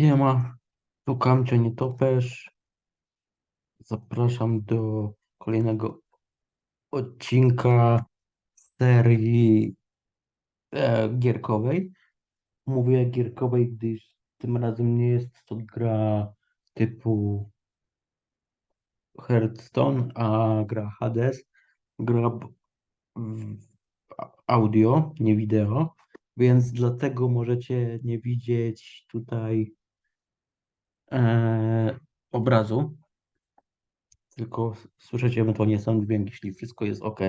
Siema, tu Kamcio Nietoperz. Zapraszam do kolejnego odcinka serii e, gierkowej. Mówię gierkowej, gdyż tym razem nie jest to gra typu Hearthstone, a gra Hades. Gra audio, nie wideo, więc dlatego możecie nie widzieć tutaj e, obrazu. tylko słyszycie ewentualnie sam dźwięk, jeśli wszystko jest ok.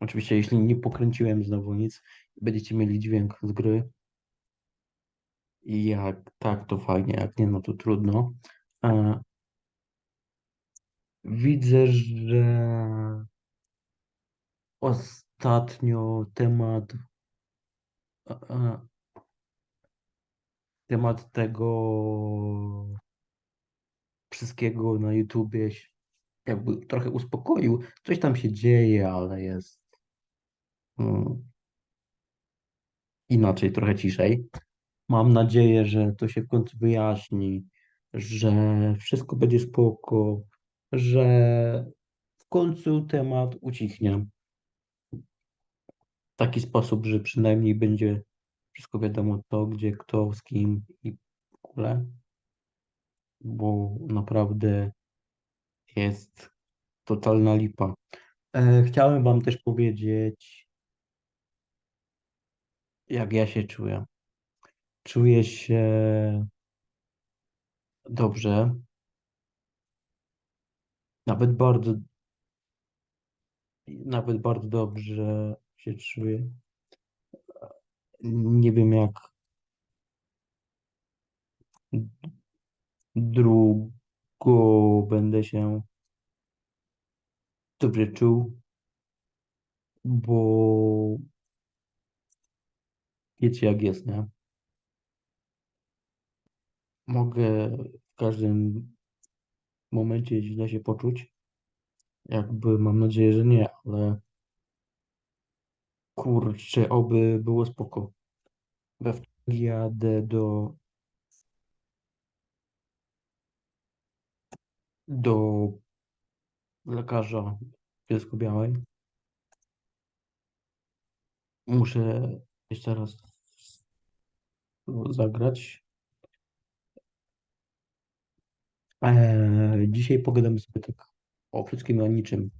Oczywiście, jeśli nie pokręciłem znowu nic, będziecie mieli dźwięk z gry. I jak tak, to fajnie, jak nie, no to trudno. E, widzę, że ostatnio temat e, temat tego wszystkiego na YouTubie jakby trochę uspokoił. Coś tam się dzieje, ale jest mm, inaczej, trochę ciszej. Mam nadzieję, że to się w końcu wyjaśni, że wszystko będzie spoko, że w końcu temat ucichnie. W taki sposób, że przynajmniej będzie wszystko wiadomo to, gdzie, kto, z kim i w ogóle, bo naprawdę jest totalna lipa. E, chciałem Wam też powiedzieć, jak ja się czuję. Czuję się dobrze, nawet bardzo Nawet bardzo dobrze się czuję. Nie wiem, jak długo będę się dobrze czuł, bo wiecie, jak jest, nie? Mogę w każdym momencie źle się poczuć. Jakby mam nadzieję, że nie, ale kurczę, oby było spoko. Wtorek jadę do, do lekarza Bielsko-Białej. Muszę jeszcze raz zagrać. Eee, dzisiaj pogadamy sobie tak o wszystkim i o niczym.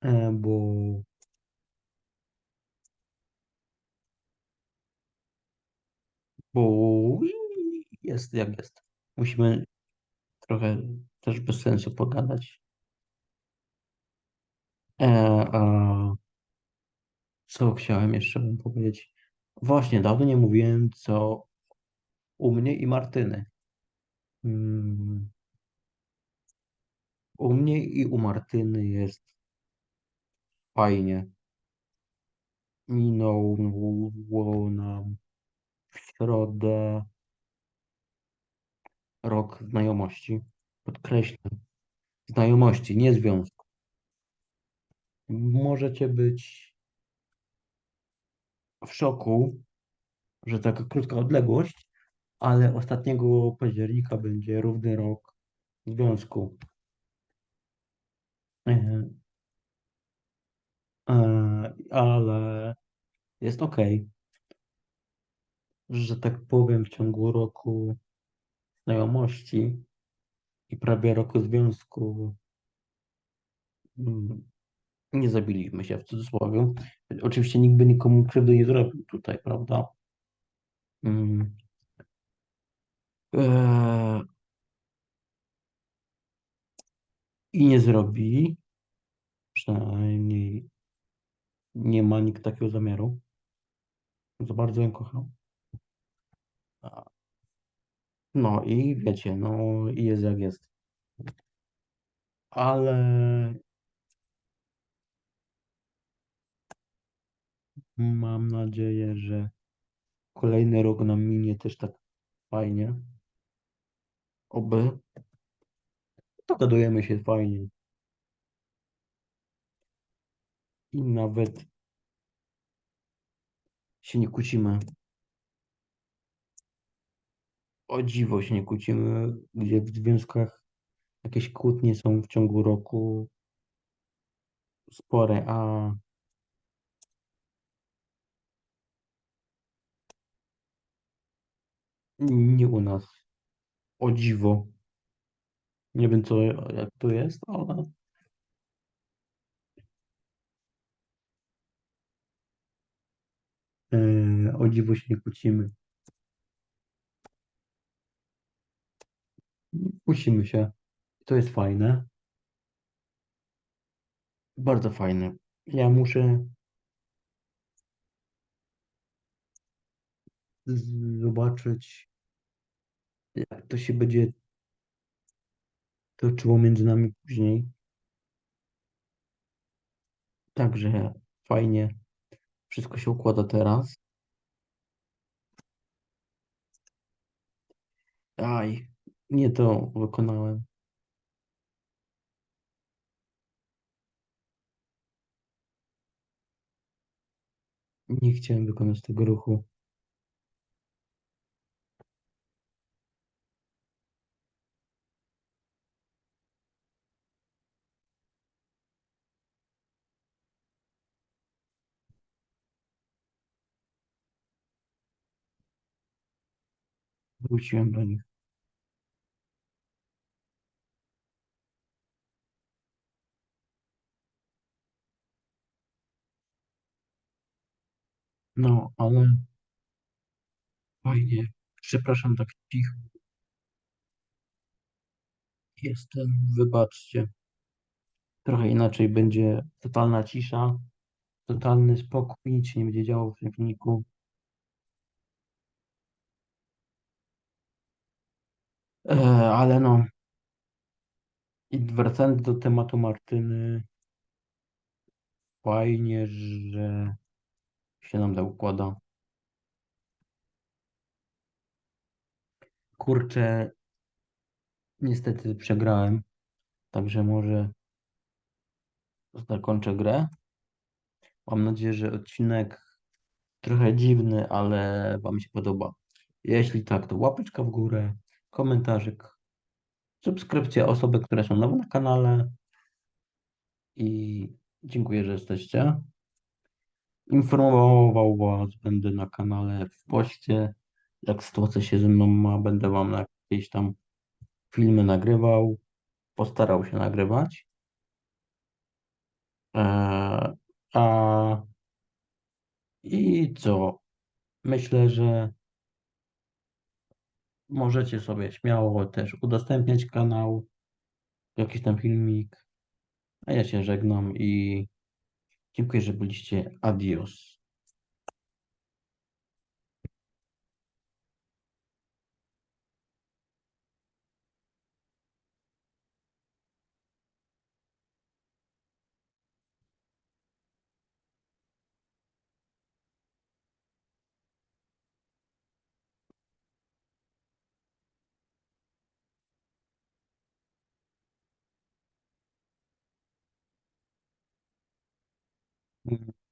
E, bo bo jest jak jest. Musimy trochę też bez sensu pogadać. E, a co chciałem jeszcze wam powiedzieć? Właśnie, dawno nie mówiłem, co u mnie i Martyny. Mm, u mnie i u Martyny jest fajnie. Minął nam środę rok znajomości. Podkreślam, znajomości, nie związku. Możecie być w szoku, że taka krótka odległość, ale ostatniego października będzie równy rok związku. E, ale jest ok, że tak powiem, w ciągu roku znajomości i prawie roku związku mm, nie zabiliśmy się w cudzysłowie. Oczywiście nikt by nikomu krzywdy nie zrobił tutaj, prawda? Mm. Eee, I nie zrobi. Przynajmniej nie ma nikt takiego zamiaru. Za bardzo ją kocham. No i wiecie, no i jest jak jest. Ale mam nadzieję, że kolejny rok nam minie też tak fajnie. Oby. Dogadujemy się fajnie. I nawet się nie kłócimy. O dziwo się nie kłócimy, gdzie w związkach jakieś kłótnie są w ciągu roku spore, a nie u nas. O dziwo. Nie wiem co, jak to jest, ale e, o dziwo się nie kłócimy. Kłócimy się. To jest fajne. Bardzo fajne. Ja muszę zobaczyć, jak to się będzie toczyło między nami później. Także fajnie. Wszystko się układa teraz. Aj, nie to wykonałem. Nie chciałem wykonać tego ruchu. Wróciłem do nich. No, ale fajnie. Przepraszam, tak cicho jestem. Wybaczcie. Trochę inaczej będzie totalna cisza, totalny spokój, nic się nie będzie działo w filmiku. E, ale no, i wracając do tematu Martyny, fajnie, że się nam tak układa. Kurczę, niestety przegrałem, także może zakończę grę. Mam nadzieję, że odcinek trochę dziwny, ale Wam się podoba. Jeśli tak, to łapeczka w górę, komentarzyk, subskrypcja osoby, które są nowe na kanale i dziękuję, że jesteście. Informował Was będę na kanale w poście, jak sytuacja się ze mną ma, będę Wam jakieś tam filmy nagrywał, postarał się nagrywać. Eee, a i co? Myślę, że możecie sobie śmiało też udostępniać kanał, jakiś tam filmik. A ja się żegnam i dziękuję, że byliście. Adios. Mm.